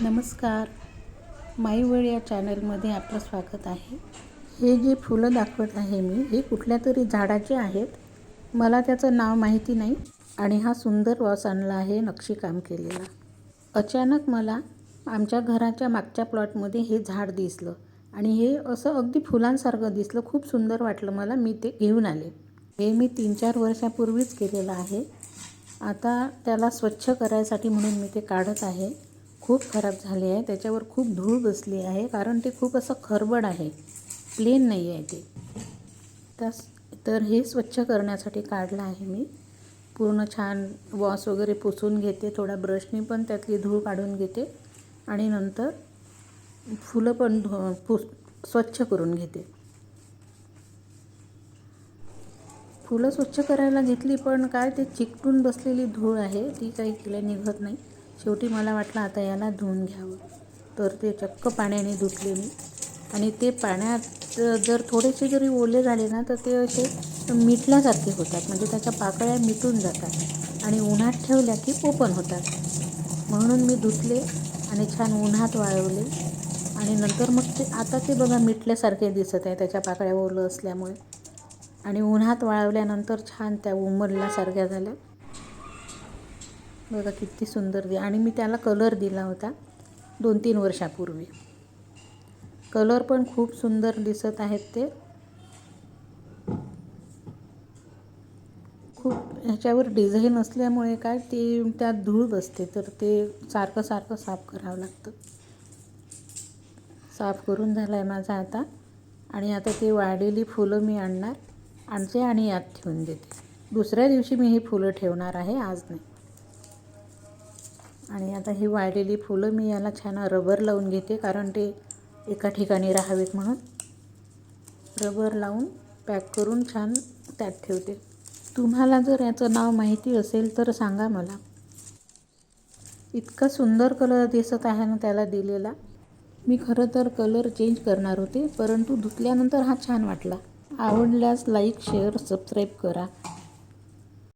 नमस्कार. माई वेळ या चॅनलमध्ये आपलं स्वागत आहे. हे जे फुलं दाखवत आहे मी हे कुठल्या तरी झाडाचे आहेत. मला त्याचं नाव माहिती नाही आणि हा सुंदर वॉस आणला आहे नक्षीकाम केलेला. अचानक मला आमच्या घराच्या मागच्या प्लॉटमध्ये हे झाड दिसलं आणि हे असं अगदी फुलांसारखं दिसलं. खूप सुंदर वाटलं मला. मी ते घेऊन आले. हे मी तीन चार वर्षापूर्वीच केलेलं आहे. आता त्याला स्वच्छ करायसाठी म्हणून मी ते काढत आहे. खूप खराब झाले आहे. त्याच्यावर खूप धूळ बसली आहे कारण ते खूप असं खरबड आहे. प्लेन नाही आहे ते. तस तर हे स्वच्छ करण्यासाठी काढलं आहे मी. पूर्ण छान वॉश वगैरे पुसून घेते. थोड्या ब्रशने पण त्यातली धूळ काढून घेते. आणि नंतर फुलं पण धु पुस स्वच्छ करून घेते. फुलं स्वच्छ करायला घेतली पण काय ते चिकटून बसलेली धूळ आहे. ती काही केल्या निघत नाही. शेवटी मला वाटलं आता याला धुवून घ्यावं. तर ते चक्क पाण्याने धुतले मी आणि ते पाण्यात जर थोडेसे जरी ओले झाले ना तर ते असे मिटल्यासारखे होतात. म्हणजे त्याच्या पाकळ्या मिटून जातात. आणि उन्हात ठेवल्या की ओपन होतात. म्हणून मी धुतले आणि छान उन्हात वाळवले. आणि नंतर मग ते आता ते बघा मिटल्यासारखे दिसत आहे. त्याच्या पाकळ्या ओलं असल्यामुळे. आणि उन्हात वाळवल्यानंतर छान त्या उमरल्यासारख्या झाल्या. बघा किती सुंदर दे आणि मी त्याला कलर दिला होता दोन तीन वर्षापूर्वी. कलर पण खूप सुंदर दिसत आहेत ते. खूप ह्याच्यावर डिझाईन असल्यामुळे काय ते त्यात धूळ बसते तर ते सारखं सारखं साफ करावं लागतं. साफ करून झालं आहे माझा आता. आणि आता ते वाढलेली फुलं मी आणणार. आणते आणि यात ठेवून देते. दुसऱ्या दिवशी मी ही फुलं ठेवणार आहे आज नाही. आणि आता ही वाळलेली फुलं मी याला छान रबर लावून घेते कारण ते एका ठिकाणी राहावेत म्हणून. रबर लावून पॅक करून छान त्यात ठेवते. तुम्हाला जर याचं नाव माहिती असेल तर सांगा मला. इतका सुंदर कलर दिसत आहे ना त्याला दिलेला. मी खरं तर कलर चेंज करणार होते परंतु धुतल्यानंतर हा छान वाटला. आवडल्यास लाईक शेअर सबस्क्राईब करा.